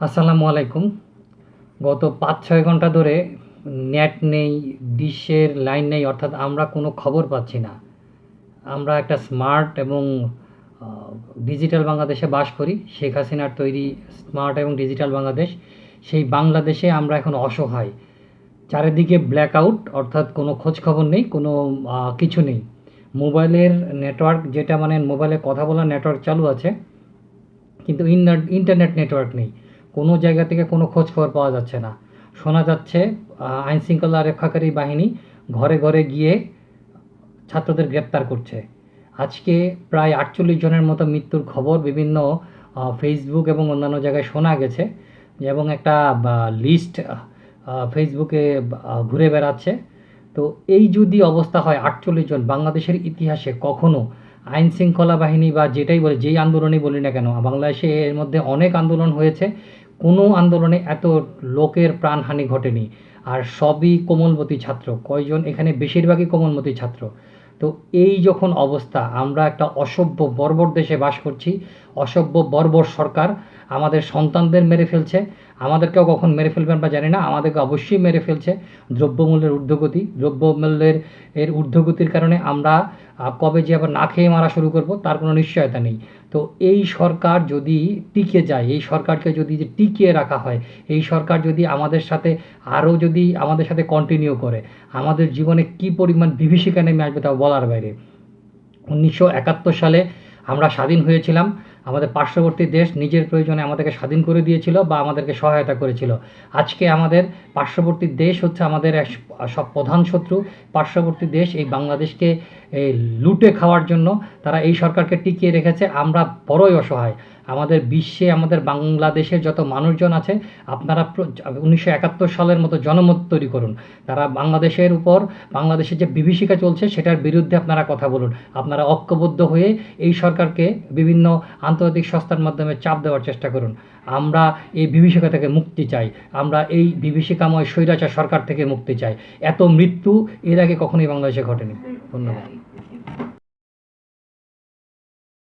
আসসালামু আলাইকুম। গত পাঁচ ছয় ঘণ্টা ধরে নেট নেই, ডিশের লাইন নেই, অর্থাৎ আমরা কোনো খবর পাচ্ছি না। আমরা একটা স্মার্ট এবং ডিজিটাল বাংলাদেশে বাস করি। শেখ হাসিনার তৈরি স্মার্ট এবং ডিজিটাল বাংলাদেশ। সেই বাংলাদেশে আমরা এখন অসহায়। চারিদিকে ব্ল্যাক আউট অর্থাৎ কোনো খোঁজ খবর নেই, কোনো কিছু নেই। মোবাইলের নেটওয়ার্ক যেটা মানে মোবাইলে কথা বলার নেটওয়ার্ক চালু আছে, কিন্তু ইন্টারনেট নেটওয়ার্ক নেই। কোনো জায়গা থেকে কোনো খোঁজ খবর পাওয়া যাচ্ছে না। শোনা যাচ্ছে আইন শৃঙ্খলা রক্ষাকারী বাহিনী ঘরে ঘরে গিয়ে ছাত্রদের গ্রেপ্তার করছে। আজকে প্রায় আটচল্লিশ জনের মতো মৃত্যুর খবর বিভিন্ন ফেসবুক এবং অন্যান্য জায়গায় শোনা গেছে এবং একটা লিস্ট ফেসবুকে ঘুরে বেড়াচ্ছে। তো এই যদি অবস্থা হয় আটচল্লিশ জন, বাংলাদেশের ইতিহাসে কখনো আইন শৃঙ্খলা বাহিনী বা যেটাই বলে, যেই আন্দোলনই বলি না কেন, বাংলাদেশে এর মধ্যে অনেক আন্দোলন হয়েছে। কোনো আন্দোলনে এত লোকের প্রাণহানি ঘটেনি। আর সবই কোমলমতি ছাত্র, কয়জন এখানে বেশিরভাগই কোমলমতি ছাত্র। তো এই যখন অবস্থা, আমরা একটা অসভ্য বর্বর দেশে বাস করছি, অসভ্য বর্বর সরকার আমাদের সন্তানদের মেরে ফেলছে আমাদেরকেও কখন মেরে ফেলবেন বা জানি না, আমাদেরকে অবশ্যই মেরে ফেলছে দ্রব্যমূল্যের ঊর্ধ্বগতি, দ্রব্যমূল্যের, এর ঊর্ধ্বগতির কারণে আমরা কবে যে আবার না খেয়ে মারা শুরু করব তার কোনো নিশ্চয়তা নেই। তো এই সরকার যদি টিকে যায়, এই সরকারকে যদি যে টিকিয়ে রাখা হয়, এই সরকার যদি আমাদের সাথে আরও যদি আমাদের সাথে কন্টিনিউ করে, আমাদের জীবনে কি পরিমাণ বিভীষিকা নেমে আসবে তা বলার বাইরে। উনিশশো একাত্তর সালে আমরা স্বাধীন হয়েছিলাম আমাদের পার্শ্ববর্তী দেশ নিজের প্রয়োজনে আমাদেরকে স্বাধীন করে দিয়েছিল বা আমাদেরকে সহায়তা করেছিল। আজকে আমাদের পার্শ্ববর্তী দেশ হচ্ছে আমাদের এক সব প্রধান শত্রু। পার্শ্ববর্তী দেশ এই বাংলাদেশকে লুটে খাওয়ার জন্য তারা এই সরকারকে টিকিয়ে রেখেছে। আমরা বড়ই অসহায়। আমাদের বিশ্বে আমাদের বাংলাদেশের যত মানুষজন আছে, আপনারা উনিশশো একাত্তর সালের মতো জনমত তৈরি করুন। তারা বাংলাদেশের উপর, বাংলাদেশের যে বিভীষিকা চলছে, সেটার বিরুদ্ধে আপনারা কথা বলুন। আপনারা ঐক্যবদ্ধ হয়ে এই সরকারকে বিভিন্ন আন্তর্জাতিক সংস্থার মাধ্যমে চাপ দেওয়ার চেষ্টা করুন। আমরা এই বিভীষিকা থেকে মুক্তি চাই। আমরা এই বিভীষিকাময় স্বৈরাচার সরকার থেকে মুক্তি চাই। এত মৃত্যু এর আগে কখনোই বাংলাদেশে ঘটেনি। ধন্যবাদ।